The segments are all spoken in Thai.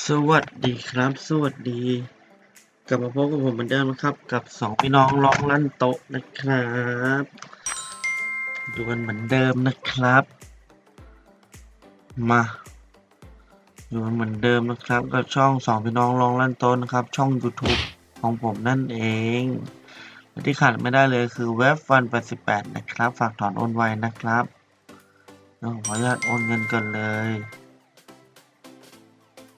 สวัสดีครับ สวัสดี กลับมาพบกับผมเหมือนเดิมนะครับ กับสองพี่น้องร้องลั่นโต๊ะนะครับดูกันเหมือนเดิมนะครับ มาดูกันเหมือนเดิมนะครับ กับช่องสองพี่น้องร้องลั่นโต๊ะนะครับ ช่อง YouTube ของผมนั่นเองและที่ขาดไม่ได้เลยคือเว็บฟัน88นะครับ ฝากถอนโอนไวนะครับขออนุญาตโอนเงินก่อนเลย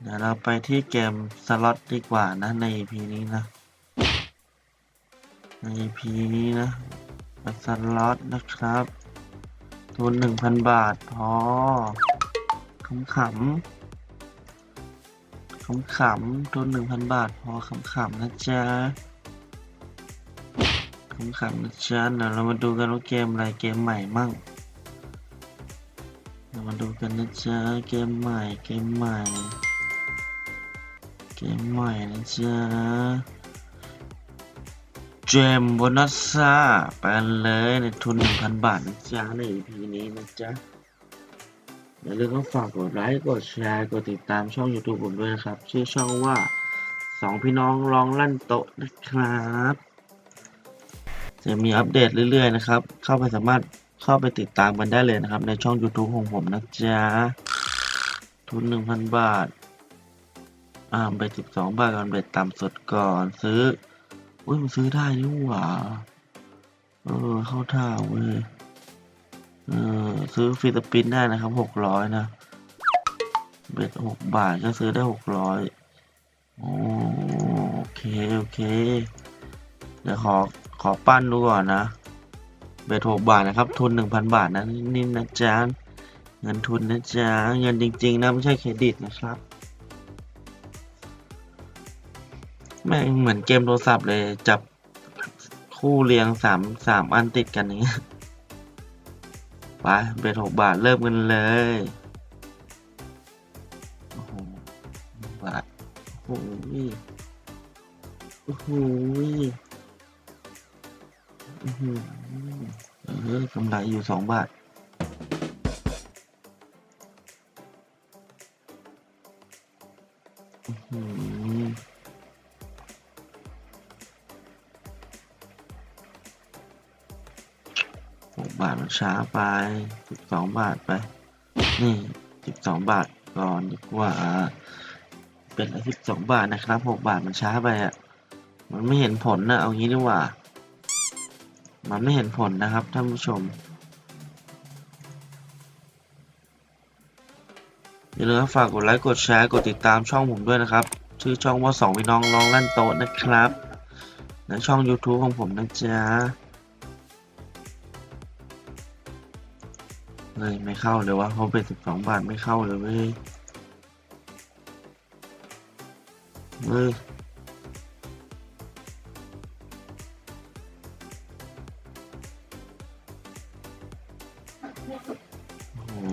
เดี๋ยวเราไปที่เกมสล็อตดีกว่านะ ใน EP นี้นะ ใน EP นี้นะสล็อตนะครับทุนหนึ่งพันบาท พอขำขำขำขำทุนหนึ่งพันบาท พอขำขำนะจ๊ะขำขำนะจ๊ะเดี๋ยวเรามาดูกันว่าเกมอะไรเกมใหม่มั่งเรามาดูกันนะจ๊ะเกมใหม่เกมใหม่ เกมใหม่นะจ๊ะเจมโบนัสซาไปเลยในทุน 1,000 บาทนะจ๊ะใน EP นี้นะจ๊ะอย่าลืมก็ฝากกดไลค์ กดแชร์ กดติดตามช่อง YouTube ผมด้วยนะครับ ชื่อช่องว่าสองพี่น้องร้องลั่นโต๊ะนะครับ จะมีอัปเดตเรื่อยๆนะครับ เข้าไปสามารถเข้าไปติดตามกันได้เลยนะครับ ในช่อง YouTube ของผมนะจ๊ะ ทุน 1,000 บาท อ่าเบ็ดสิบสองบาทก่อนเบ็ดต่ำสุดก่อนซื้ออุ้ยมันซื้อได้นี่หว่าเออเข้าท่าเว้ยเออซื้อฟรีสปินได้นะครับหกร้อยนะเบ็ดหกบาทก็ซื้อได้หกร้อยโอโอเคโอเค เดี๋ยวขอขอปั้นดูก่อนนะ เบ็ดหกบาทนะครับ ทุนหนึ่งพันบาทนะนี่นะจ๊ะเงินทุนนะจ๊ะเงินจริง ๆ นะ ไม่ใช่เครดิตนะครับ แม่งเหมือนเกมโทรศัพท์เลยจับคู่เรียงสามสามอันติดกันอย่างเงี้ยไปเบ็ดหกบาทเริ่มกันเลยโอ้โหบาทโอ้โหโอ้โหโอ้โหเออกำไรอยู่สองบาท ช้าไปสิบสองบาทไป นี่สิบสองบาทก่อนดีกว่า เป็นสิบสองบาทนะครับหกบาทมันช้าไปอะ มันไม่เห็นผลนะเอางี้ดีกว่า มันไม่เห็นผลนะครับท่านผู้ชมอย่าลืมฝากกดไลค์กดแชร์กดติดตามช่องผมด้วยนะครับ ชื่อช่องว่าสองพี่น้องร้องลั่นโต๊ะนะครับในช่อง YouTube ของผมนะจ๊ะ เฮ้ยไม่เข้าเลยวะเขาเป็นสิบสองบาทไม่เข้าเลยเว้ยเฮ้ยโอ้โห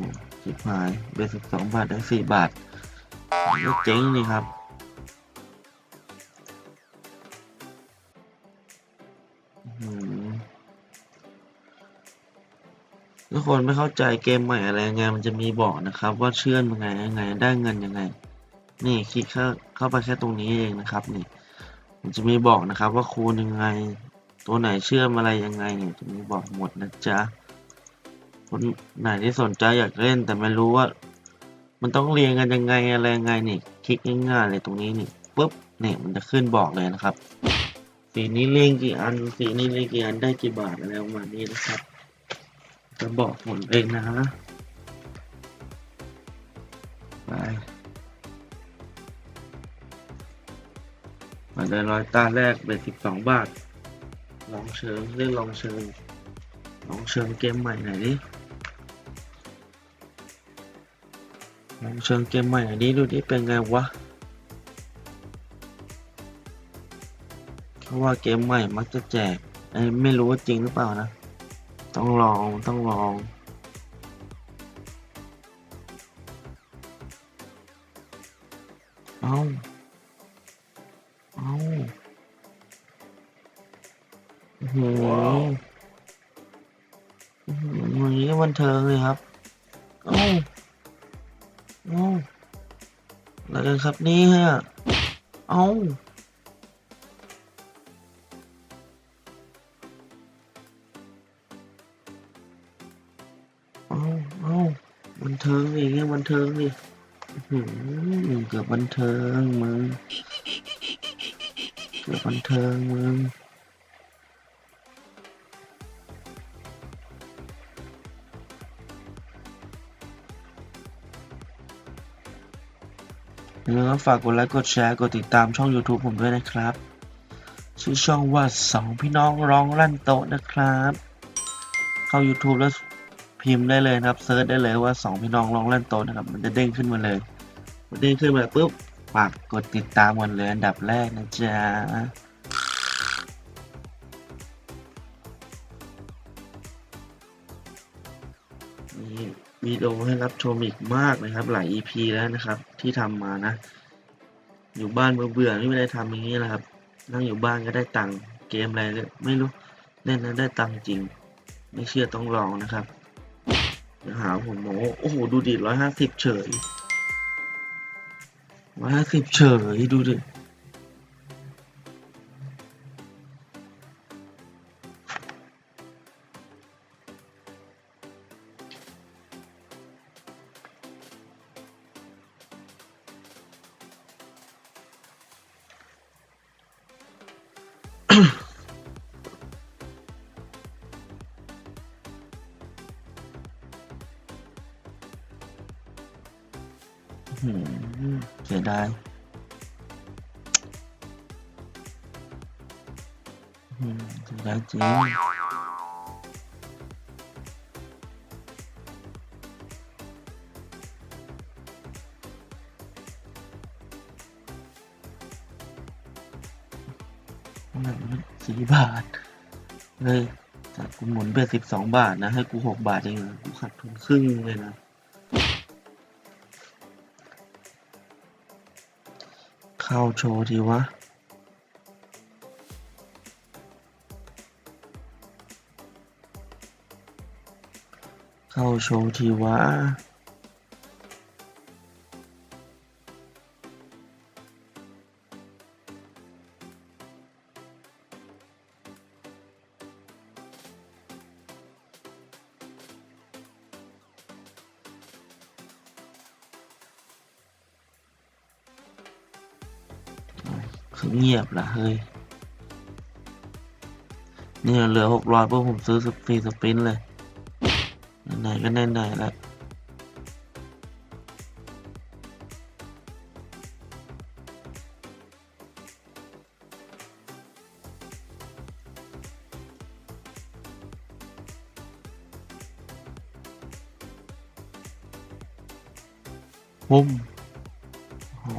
สิบหายเป็นสิบสองบาทได้สี่บาทนี่เจ๊งนี่ครับ ทุกคนไม่เข้าใจเกมใหม่อะไรยังไงมันจะมีบอกนะครับ ว่าเชื่อมยังไงยังไงได้เงินยังไง นี่คลิกเข้าเข้าไปแค่ตรงนี้เองนะครับนี่ มันจะมีบอกนะครับ ว่าคูณยังไง ตัวไหนเชื่อมอะไรยังไงเนี่ยจะมีบอกหมดนะจ๊ะคนไหนที่สนใจอยากเล่นแต่ไม่รู้ว่า มันต้องเรียงกันยังไงอะไรยังไงนี่คลิกง่ายๆเลยตรงนี้นี่ปุ๊บเนี่ยมันจะขึ้นบอกเลยนะครับสีนี้เรียงกี่อันสีนี้เรียงกี่อันได้กี่บาทอะไรประมาณนี้นะครับ จะบอกผลเองนะไปมาเดินรอยตาแรกเป็นสิบสองบาท ลองเชิงเรื่องลองเชิงลองเชิงเกมใหม่หน่อยดิลองเชิงเกมใหม่หน่อยดิดูดิเป็นไงวะเขาะว่าเกมใหม่มักจะแจกไอ้ไม่รู้ว่าจริงหรือเปล่านะ ต้องลองต้องลอง เอาเอาโอ้โหอื้อหืออย่างนี้ก็บันเทิงเลยครับ เอาเอาอะไรกันครับนี่ยเอาเอา เทิงดิเงี้ยบันเทิงดิเกือบบันเทิงมึง เกือบบันเทิงมึงอย่าลืมฝากกดไลค์ กดแชร์ กดติดตามช่อง YouTube ผมด้วยนะครับ ชื่อช่องว่าสองพี่น้องร้องลั่นโต๊ะนะครับ เข้า YouTube แล้ว พิมพ์ได้เลยนะครับเซิร์ชได้เลยว่าสองพี่น้องร้องเล่นโต๊ะนะครับ มันจะเด้งขึ้นมาเลยมันเด้งขึ้นมาปุ๊บฝากกดติดตามกันเลยอันดับแรกนะจ๊ะมีวิดีโอให้รับชมอีกมากเลยครับ หลาย EP แล้วนะครับ ที่ทำมานะ อยู่บ้านเบื่อๆไม่ได้ทำอย่างนี้แหละครับ นั่งอยู่บ้านก็ได้ตังค์เกมอะไรก็ไม่รู้เล่นแล้วได้ตังค์จริง ไม่เชื่อต้องลองนะครับ อย่าหัวโมโอ้โห ดูดิร้อยห้าสิบเฉยร้อยห้าสิบเฉย ดูดิ เสียดายเสียดายจริงนั่นมันสี่บาท เลยจากกูหมุนไปสิบสองบาทนะ ให้กูหกบาทเองกูขาดทุนครึ่งเลยนะ เข้าโชว์ทีวะ เข้าโชว์ทีวะ คือเงียบละเฮ้ย นี่เหลือหกร้อยพวกผมซื้อสฟรีสปินเลย ไหนก็ไหนๆแล้วปุ้มโอ้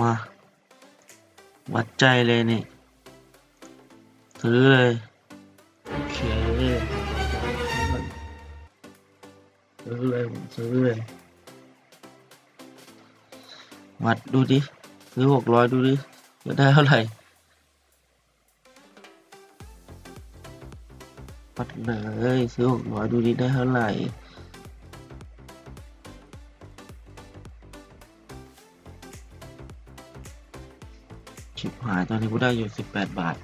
มา วัดใจเลยนี่ซื้อเลย โอเคซื้อเลยผมซื้อเลย วัดดูดิซื้อหกร้อยดูดิจะได้เท่าไหร่วัดเลยซื้อหกร้อยดูดิได้เท่าไหร่ ตอนนี้กูได้อยู่สิบแปดบาท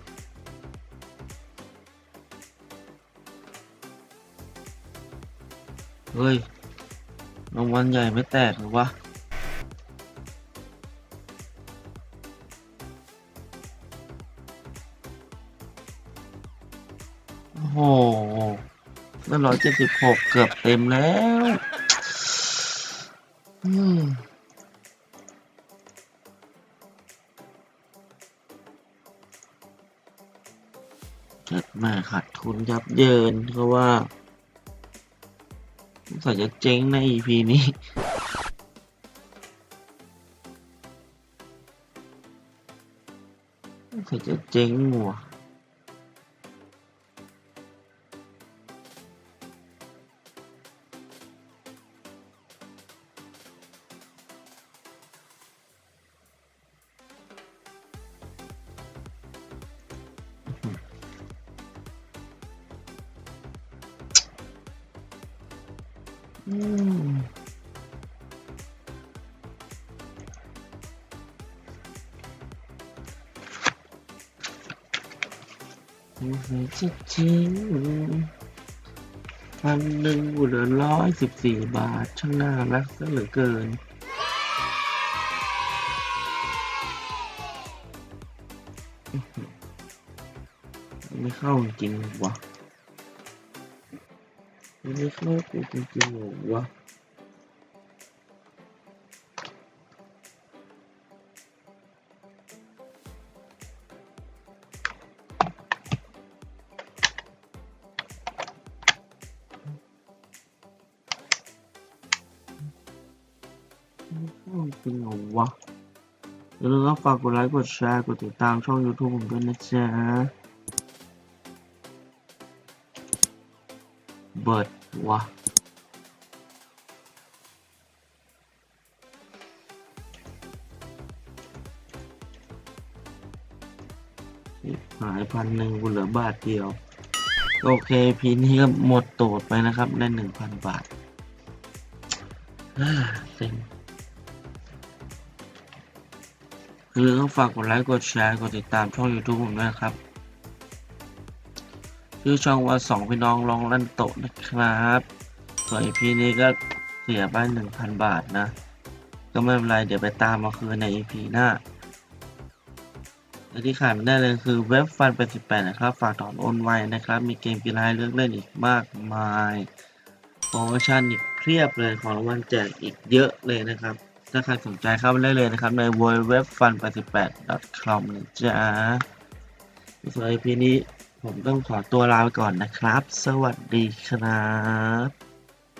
เฮ้ยรางวัลใหญ่ไม่แตกหรือวะโอ้โหแล้วร้อยเจ็ดสิบหกเกือบเต็มแล้ว อืม จัดมาขาดทุนยับเยินก็ว่าสงสัยจะเจ๊งใน EP นี้สงสัยจะเจ๊งหัว อืมสงสัยจะจริงพันหนึ่งเหลือร้อยสิบสี่บาท ช่างน่ารักซะเหลือเกิน ไม่เข้าจริงวะ ไม่เข้ากูจริงๆเหรอวะไม่เข้าจริงเหรอวะอย่าลืมฝากกดไลค์ กดแชร์ กดติดตามช่อง YouTube ผมด้วยนะจ๊ะ เบิร์ดวะหายพันหนึ่งกูเหลือบาทเดียว โอเคพีนี้ก็หมดตูดไปนะครับ ได้หนึ่งพันบาทอ่าเซ็งคือต้องฝากกดไลค์ กดแชร์ กดติดตามช่อง YouTube ผมด้วยครับ ชื่อช่องว่าสองพี่น้องลองลั่นโตะนะครับส่วน EP นี้ก็เสียไปหนึ่งพันบาทนะ ก็ไม่เป็นไรเดี๋ยวไปตามมาคืนใน EP หน้าและที่ขาดไม่ได้เลยคือเว็บฟัน88นะครับ ฝากถอนโอนไวนะครับ มีเกมกีฬาเลือกเล่นอีกมากมายโปรโมชั่นอีกเพียบเลยของรางวัลแจกอีกเยอะเลยนะครับ ถ้าใครสนใจเข้าไปได้เลยนะครับ ใน w w w f u n 8 8 com นะจ๊ะส่วน EP นี้ ผมต้องขอตัวลาไปก่อนนะครับ สวัสดีครับ